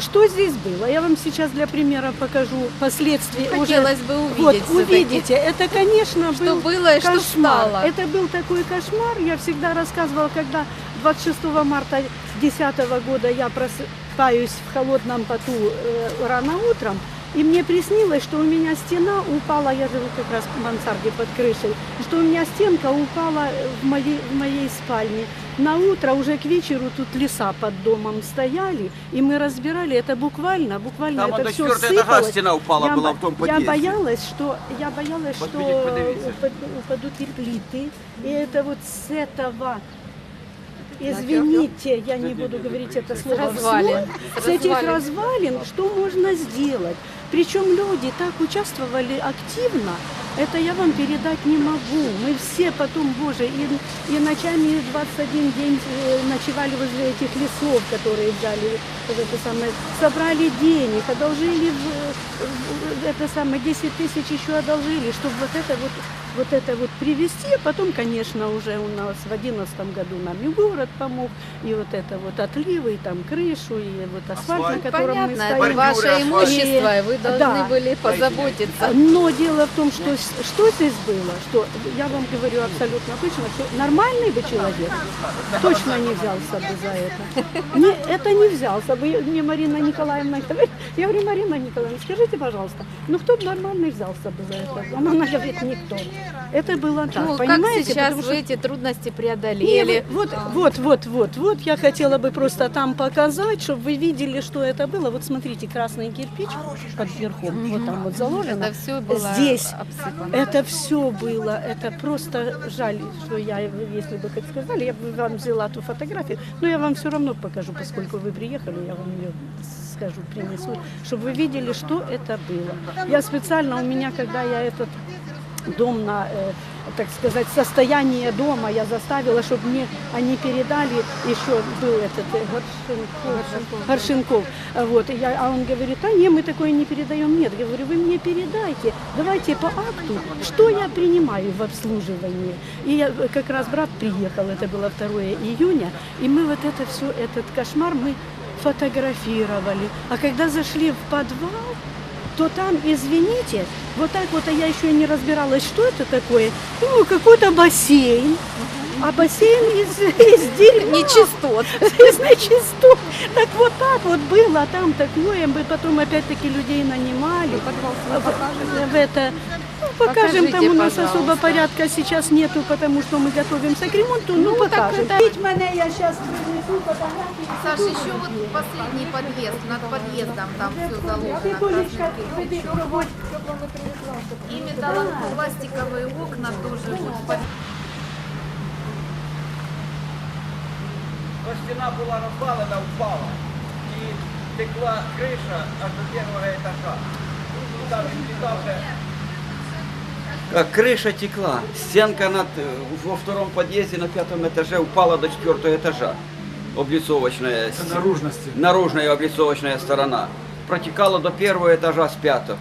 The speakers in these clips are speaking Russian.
что здесь было? Я вам сейчас для примера покажу последствия. уже. Хотелось бы Вот, увидеть всё-таки, увидите, это, конечно, что был было и что кошмар. стало. Это был такой кошмар. Я всегда рассказывала, когда 26 марта 2010 года я просыпаюсь в холодном поту э, рано утром, и мне приснилось, что у меня стена упала, я живу как раз в мансарде под крышей, что у меня стенка упала в моей, в моей спальне. На утро уже к вечеру тут леса под домом стояли, и мы разбирали это буквально, буквально Там это все этажа сыпалось. стена упала я, была в том я подъезде. боялась, что я боялась, Вот что упадут и плиты. И это вот с этого Извините, я не буду говорить это слово Развалин. вслух. С этих Развалин. что можно сделать? Причем люди так участвовали активно, это я вам передать не могу. Мы все потом, боже, и, и ночами 21 день э, ночевали возле этих лесов, которые взяли, это самое, собрали денег, одолжили, в- в- это самое, 10 тысяч еще одолжили, чтобы вот это вот вот это вот привезти, а потом, конечно, уже у нас в одиннадцатом году нам и город помог, и вот это вот отливы, и там крышу, и вот асфальт, Асфальт. на котором Понятно, мы это стоим. ваше Бордюры, имущество, и вы должны Да. были позаботиться. Но дело в том, что что здесь было, что я вам говорю абсолютно точно, что нормальный бы человек точно не взялся бы за это. Не, это не взялся бы. Мне Марина Николаевна говорит, я говорю, Марина Николаевна, скажите, пожалуйста, ну кто бы нормальный взялся бы за это? Она говорит, никто. Это было так, Ну, как понимаете? сейчас Потому вы что- эти трудности не, преодолели? вы- вот, вот, вот, вот, вот, я хотела бы просто там показать, чтобы вы видели, что это было. Вот смотрите, красный кирпич под верхом, вот там вот заложено. Это все было Здесь обсыпано. Это все было, это просто жаль, что я, если бы как сказали, я бы вам взяла ту фотографию, но я вам все равно покажу, поскольку вы приехали, я вам ее скажу, принесу, чтобы вы видели, что это было. Я специально, у меня, когда я этот дом на, э, так сказать, состояние дома я заставила, чтобы мне они передали, еще был этот э, Горшенков, Горшенков. Вот, я, а он говорит, а не, мы такое не передаем, нет, я говорю, вы мне передайте, давайте по акту, что я принимаю в обслуживании. И я, э, как раз брат приехал, это было 2 июня, и мы вот это все, этот кошмар мы фотографировали. А когда зашли в подвал, то там, извините, вот так вот, а я еще и не разбиралась, что это такое. Ну, какой-то бассейн. А бассейн из, из дерьма. Нечистот. Из нечистот. Так вот так вот было, а там такое. Мы потом опять-таки людей нанимали. В это, ну, покажем, там Покажите, у нас пожалуйста. особо порядка сейчас нету, потому что мы готовимся к ремонту. Ну, Ну, так покажем. это- Ведь мене я сейчас. Саша, еще вот последний подъезд, над подъездом там все заложено. Толечка, красным веди, кирпичом. пробуй. И металлопластиковые окна тоже вот под- Но стена була розвалена, впала. І текла криша аж до першого етажа. І там літав вже. Как крыша текла, стенка над, э, во втором подъезде на пятом этаже упала до четвертого этажа. Облицовочная, с- наружности. наружная облицовочная сторона. Протекала до первого этажа с пятого.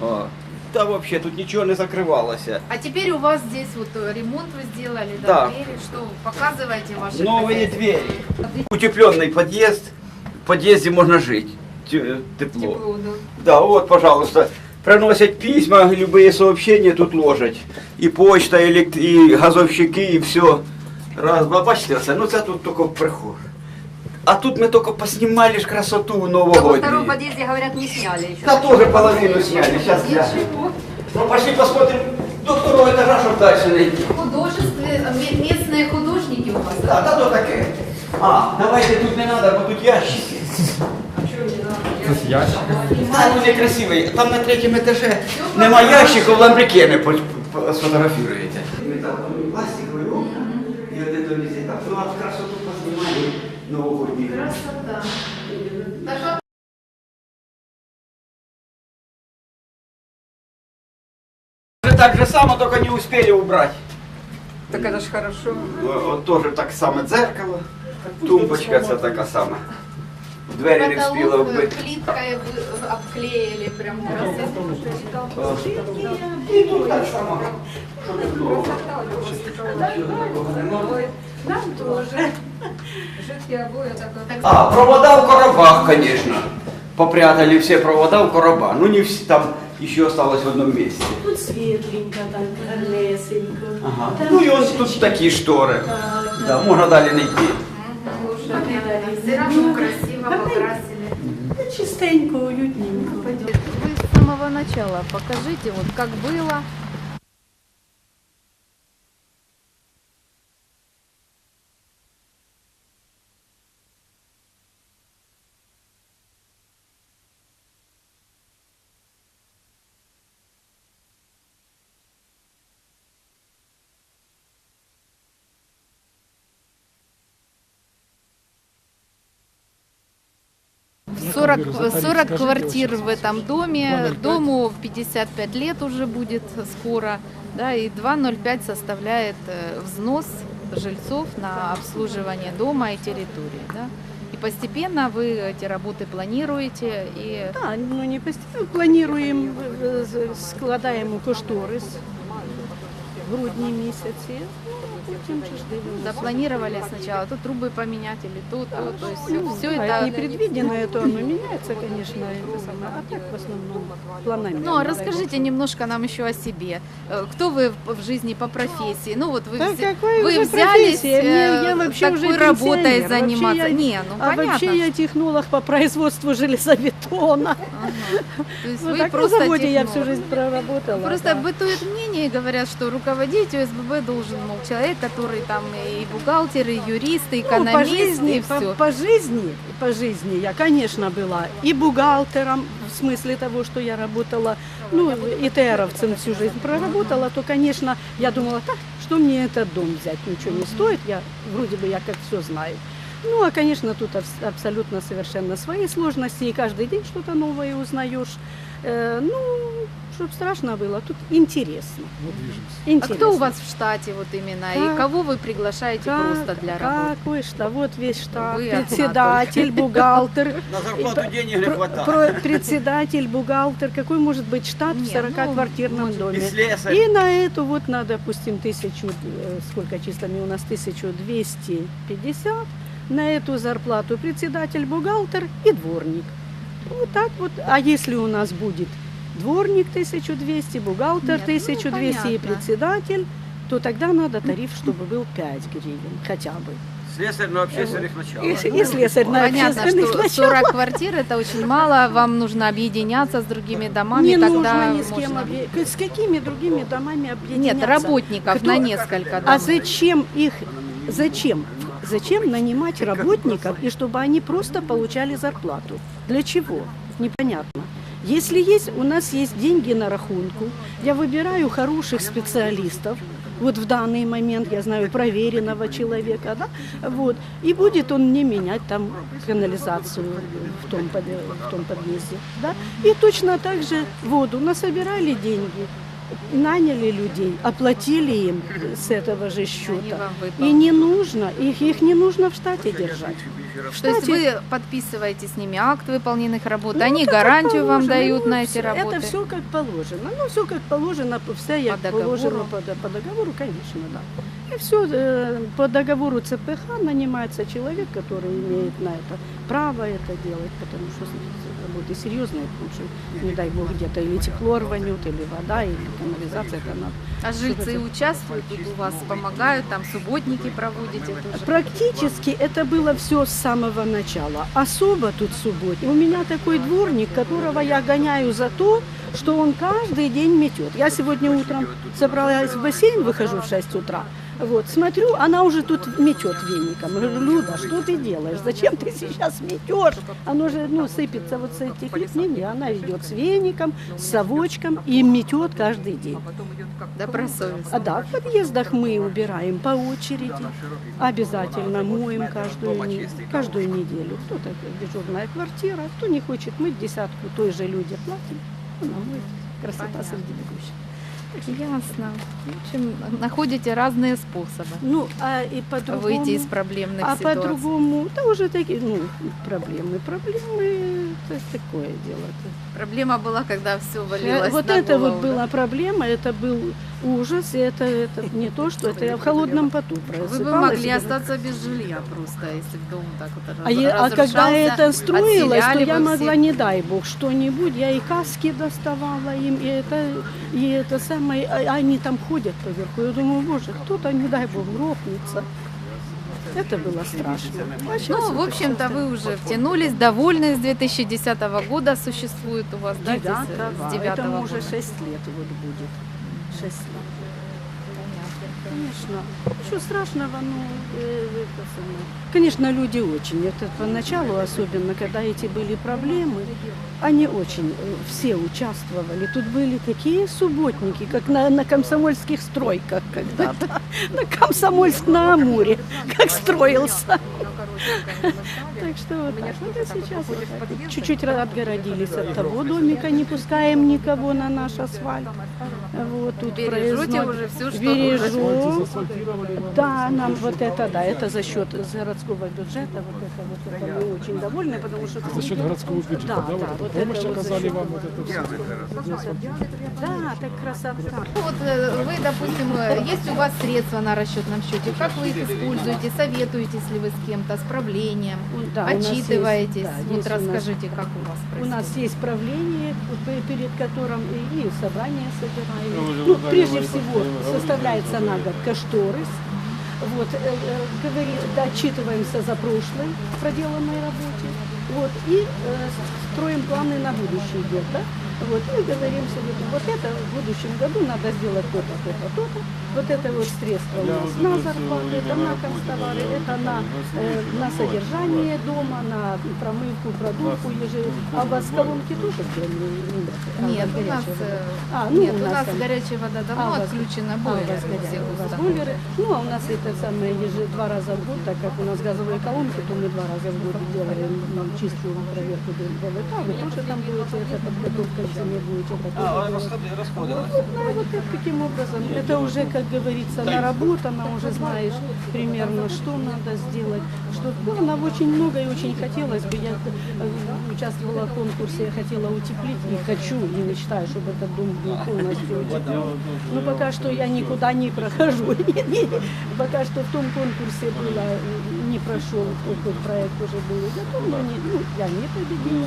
О. Да вообще тут ничего не закрывалось. А теперь у вас здесь вот э, ремонт вы сделали, да, Да. двери, что показывайте ваши Новые хозяйства. двери. Утепленный подъезд. В подъезде можно жить. Те- Тепло. Тепло, да. Да, вот, пожалуйста. Приносят письма, любые сообщения тут ложать. И почта, и, элект- и газовщики, и все. Раз, ба- бачите, це, ну це тут тільки приход. А тут ми тільки поснімали ж красоту Во втором новогоднюю. подъезде, говорят, не сняли еще. Да тоже половину сняли, сейчас я. Ну пошли посмотрим до второго этажа, чтобы дальше найти. Художественные, ме- местные художники у вас, да? А, да то таке. А, давайте тут не надо, бо тут ящики. Тут ящик. Там вони красиві. Там на третьому етажі нема ящиків, ламбрикени по- по- сфотографіруєте. Пластиковий, о, і от это везде так. Ну, а красоту познімали новогодній. Красота. Даже Уже так же само, только не успели убрать. Так это ж хорошо. О- От теж так само дзеркало, тумбочка це така сама. Двері не встигла потолок э, вбити. плиткой вы обклеили прям красота. І тут так само. Що тут нового? Нічого такого нема. Нам тоже. Жидкие обои, так как... А, провода в коробах, конечно. Попрятали все провода в короба. Ну не все, там еще осталось в одном месте. Тут светленько, так, гарнесенько. Ага. Там Ну и он чуть-чуть. тут такие шторы. Так, Да, можно далее найти. все равно красиво покрасили. Чистенько, уютненько. Пойдем. Вы с самого начала покажите, вот как было. 40, 40 квартир в этом доме, дому 55 лет уже будет скоро, да, и 2,05 составляет э, взнос жильцов на обслуживание дома и территории, да. И постепенно вы эти работы планируете и А, ну не постійно плануємо, е, з- складаємо кошторис в грудні місяці. Запланировали сначала тут трубы поменять или тут, тут, то есть Ну, все да, это. непредвиденное, то оно меняется, конечно, это самое. А так в основном планами. Ну, а расскажите немножко нам еще о себе. Э, Кто вы в жизни по профессии? Ну, вот вы, Да какая вы уже взялись? Мне- э, я вообще уже такой работой пенсионер. Вообще заниматься. я- Не, ну А понятно. вообще я технолог по производству железобетона. Ага. То есть Ну, вы так на просто я всю жизнь проработала. Просто да. бытует мнение, и говорят, что руководить ОСББ должен, мол, человек, который там и бухгалтер, и юрист, и Ну, по экономист, жизни, и по, все. по жизни, по жизни я, конечно, была и бухгалтером, в смысле того, что я работала, ну, и ТРовцем всю жизнь проработала, то, конечно, я думала, так, что мне этот дом взять, ничего не стоит, я, вроде бы, я как все знаю. Ну, а, конечно, тут абс- абсолютно совершенно свои сложности, и каждый день что-то новое узнаешь. Э, ну, чтобы страшно было, тут интересно. А интересно. кто у вас в штате вот именно? И Как- кого вы приглашаете Как- просто для работы? Какой штат? Вот весь штат. Вы Председатель, бухгалтер. На зарплату денег не хватает. председатель, бухгалтер. Какой может быть штат в Не, 40-квартирном ну, И доме? И на эту вот надо, допустим, тысячу, э, сколько числами у нас, 1250. На эту зарплату председатель, бухгалтер и дворник. Вот так вот. А если у нас будет дворник 1200, бухгалтер Нет, ну, 1200 и понятно. председатель, то тогда надо тариф, чтобы был 5 гривен хотя бы. Слесарь на общественных началах. И, и слесарь на Понятно, общественных что началах. 40 квартир это очень мало, вам нужно объединяться с другими домами, Не тогда нужно ни с кем можно- объединяться. С какими другими домами объединяться? Нет, работников Кто- на несколько домов. А зачем их, зачем? Зачем нанимать работников и чтобы они просто получали зарплату? Для чего? Непонятно. Если есть, у нас есть деньги на рахунку, я выбираю хороших специалистов, вот в данный момент я знаю проверенного человека, да, вот, и будет он мне менять там канализацию в том, в том подъезде, да, и точно так же воду насобирали деньги, наняли людей, оплатили им с этого же счета. И не нужно, их, их не нужно в штате держать. В То есть штате- вы подписываете с ними акт выполненных работ, Ну, они гарантию вам дают ну, на эти работы. Это все как положено. Ну, все как положено, все як По положено по, по договору, конечно, да. И все по договору ЦПХ нанимается человек, который имеет на это право это делать, потому что работы серьезные, потому что, не дай бог, где-то или тепло рванет, или вода, или канализация, это надо. А жильцы участвуют у вас, помогают, там субботники проводите тоже. Практически это было все с самого начала. Особо тут субботник. У меня такой дворник, которого я гоняю за то, что он каждый день метет. Я сегодня утром собралась в бассейн, выхожу в 6 утра. Вот, смотрю, она уже тут метет веником. Я говорю, Люда, что ты делаешь? Зачем ты сейчас метешь? Оно же ну, сыпется вот с этих не, она идет с веником, с совочком и метет каждый день. Добросовестно. А да, в подъездах мы убираем по очереди. Обязательно моем каждую, каждую неделю. Кто-то дежурная квартира, кто не хочет мыть десятку, той же люди платим. Она моет. Красота среди бегущих. Ясно. В общем, находите разные способы Ну, а и по-другому... выйти из проблемных А ситуаций. по-другому, да уже такие, ну, проблемы, проблемы, это такое дело. Проблема была, когда все Э, валилось Вот на это голову, вот да? была проблема, это был ужас, и это, это не то, что это я в холодном поту Вы бы просыпалась могли остаться без жилья просто, если бы дом так вот А, а когда это строилось, то я могла, не дай бог, что-нибудь, я и каски доставала им, и это, и это самое, а они там ходят поверху. Я думаю, боже, кто-то, не дай бог, грохнется. Это было страшно. А Ну, в это общем-то, вы уже втянулись, довольны с 2010 года существует у вас, да, здесь, с 9 Этому года. уже 6 лет вот будет. 6 лет. Конечно. Ничего страшного, ну, э, это самое. Конечно, люди очень. Это поначалу особенно, когда эти были проблемы, они очень э, все участвовали. Тут были такие субботники, как на, на комсомольских стройках когда-то. На Комсомольск на Амуре, как строился. Так что вот так. Вот и сейчас чуть-чуть отгородились от того домика, не пускаем никого на наш асфальт. Вот тут Бережете уже все, что Бережу. Да, нам вот это, да, это за счет городского бюджета, вот это, вот это мы очень довольны, потому что... За счет городского бюджета, Да, да, да, вот вот помощь это вот за оказали счет- вам, вот это все. Да, так красота. Ну, Вот э, вы, допустим, э, есть у вас средства на расчетном счете, как вы их используете, советуетесь ли вы с кем-то, с правлением, Да, у нас есть- отчитываетесь, да, вот есть у нас- расскажите, как у вас У происходит. нас есть правление, пе- перед которым и и собрание собираем. Ну, прежде всего составляется на год кошторис. Вот, э, э, говори, да, отчитываемся за прошлой проделанной работе. Вот, и э, строим планы на будущий год. Да? Вот, и говорим себе, вот это в будущем году надо сделать то-то, то-то, то-то. Вот это вот средства у нас на зарплаты, это на констовары, это на, э, на содержание дома, на промывку, продувку ежедневно. А у вас колонки тоже А, Нет, у нас, горячая вода? А, ну, нет, у нас горячая вода А, давно отключена, а, у бойлеры вас бойлеры. Ну, а у нас это самое еже два раза в год, так как у нас газовые колонки, то мы два раза в год делаем ну, чистую проверку ДВК. Вы тоже там будете, это подготовка зиме будете это тоже делать. расходы. Ну, вот так, таким образом. Это уже, как говорится, наработано, уже знаешь примерно, что надо сделать. Что, ну, нам очень много и очень хотелось бы. Я э, участвовала в конкурсе, я хотела утеплить и хочу, и мечтаю, чтобы этот дом был полностью утеплен. Но пока что я никуда не прохожу. Пока что в том конкурсе было, э, не прошел, этот проект уже был готов, но не, ну, я не победила,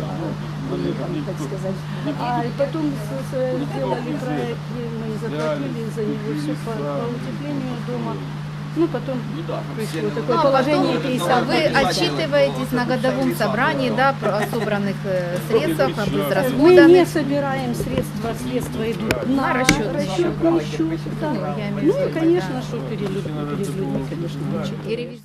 ладно, ну, там, так сказать. А потом с- сделали проект, и мы заплатили за него все по, по утеплению дома. Ну, потом пришло такое Ну, а положение потом 50 Вы отчитываетесь на годовом собрании, да, про- о собранных э, средствах, об Мы не собираем средства, средства идут На на, расчетный расчетный счет. да. Ну и, конечно, что перед, люд- перед людьми, конечно, ревизион